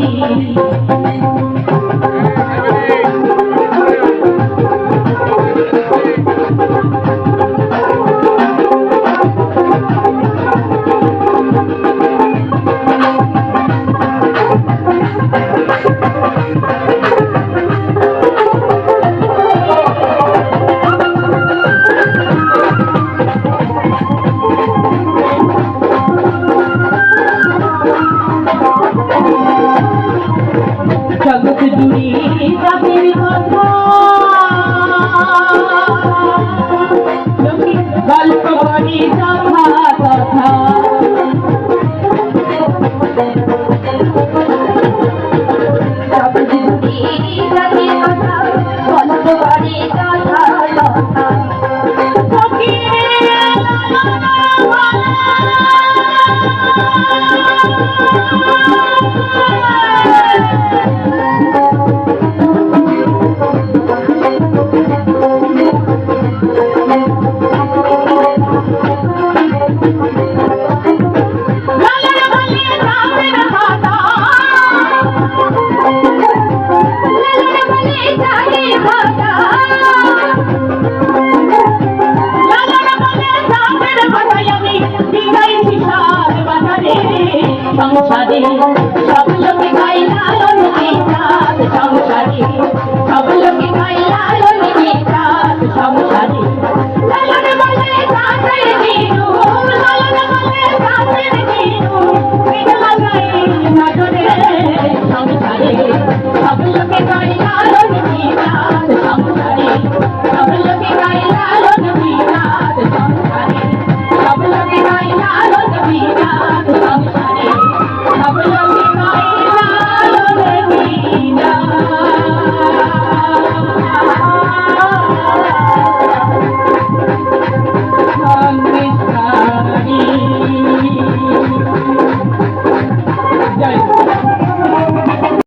你 কথা। লোকে গল্প করি যথা তথা। সংসারে। সব লোকে গাই লালন গীতার সংসারে। সব লোকে